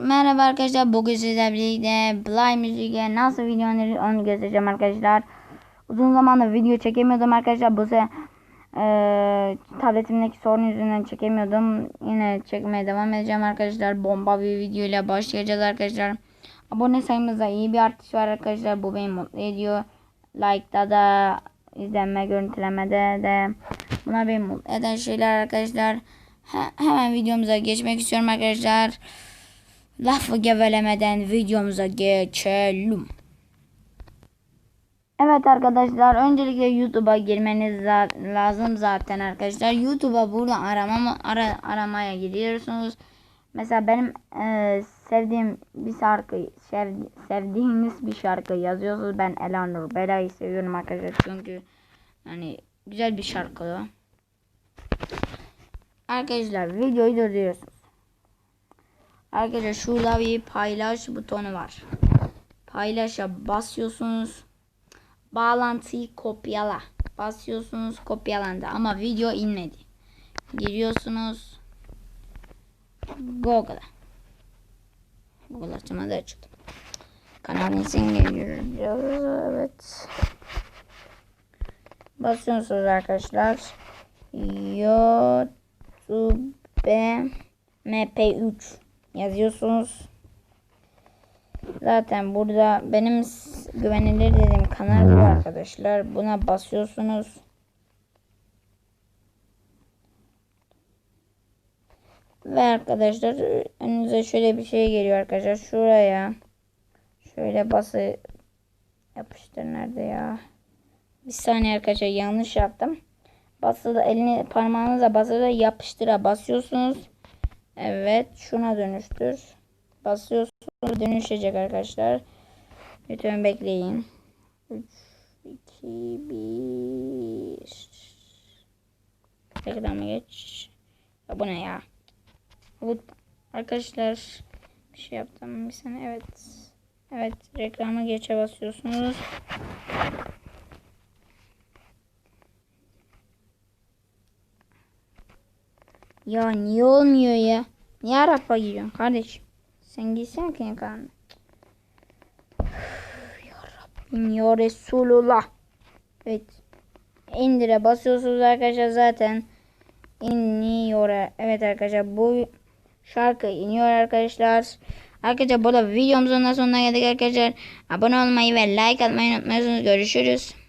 Merhaba arkadaşlar bugün sizlerle birlikte Play Müzik'e nasıl video önerir onu göstereceğim arkadaşlar. Uzun zamandır video çekemiyordum arkadaşlar bu sefer eee tabletimdeki sorun yüzünden çekemiyordum. Yine çekmeye devam edeceğim arkadaşlar. Bomba bir video ile başlayacağız arkadaşlar. Abone sayımızda iyi bir artış var arkadaşlar. Bu beni mutlu ediyor. Like'da da izlenme görüntülemede de bunlar beni mutlu eden şeyler arkadaşlar. He- hemen videomuza geçmek istiyorum arkadaşlar. Lafı gevelemeden videomuza geçelim. Evet arkadaşlar öncelikle YouTube'a girmeniz lazım zaten arkadaşlar. YouTube'a burada arama ara, aramaya giriyorsunuz. Mesela benim e, sevdiğim bir şarkı sev- sevdiğiniz bir şarkı yazıyorsunuz. Ben Elanur Bela'yı seviyorum arkadaşlar çünkü hani güzel bir şarkı. Arkadaşlar videoyu durduruyorsunuz. Arkadaşlar şurada bir paylaş butonu var. Paylaşa basıyorsunuz. Bağlantıyı kopyala. Basıyorsunuz kopyalandı ama video inmedi. Giriyorsunuz. Google'a. Google açmadı açıldı. Kanalın ismini giriyoruz. Evet. Basıyorsunuz arkadaşlar. YouTube MP3 yazıyorsunuz. Zaten burada benim güvenilir dediğim kanal bu arkadaşlar. Buna basıyorsunuz. Ve arkadaşlar önünüze şöyle bir şey geliyor arkadaşlar. Şuraya şöyle bası yapıştır nerede ya? Bir saniye arkadaşlar yanlış yaptım. Basılı elini parmağınıza basılı yapıştıra basıyorsunuz. Evet şuna dönüştür. Basıyorsunuz dönüşecek arkadaşlar. Lütfen bekleyin. 3, 2, 1. Reklama geç. Ya bu ne ya? Arkadaşlar bir şey yaptım bir saniye evet. Evet reklama geçe basıyorsunuz. Ya niye olmuyor ya? Niye Arap'a giyiyorsun kardeşim? Sen giysene kendi kanını. Ya Rabbim ya Resulullah. Evet. İndire basıyorsunuz arkadaşlar zaten. İniyor. Evet arkadaşlar bu şarkı iniyor arkadaşlar. Arkadaşlar bu da videomuzun da sonuna geldik arkadaşlar. Abone olmayı ve like atmayı unutmuyorsunuz. Görüşürüz.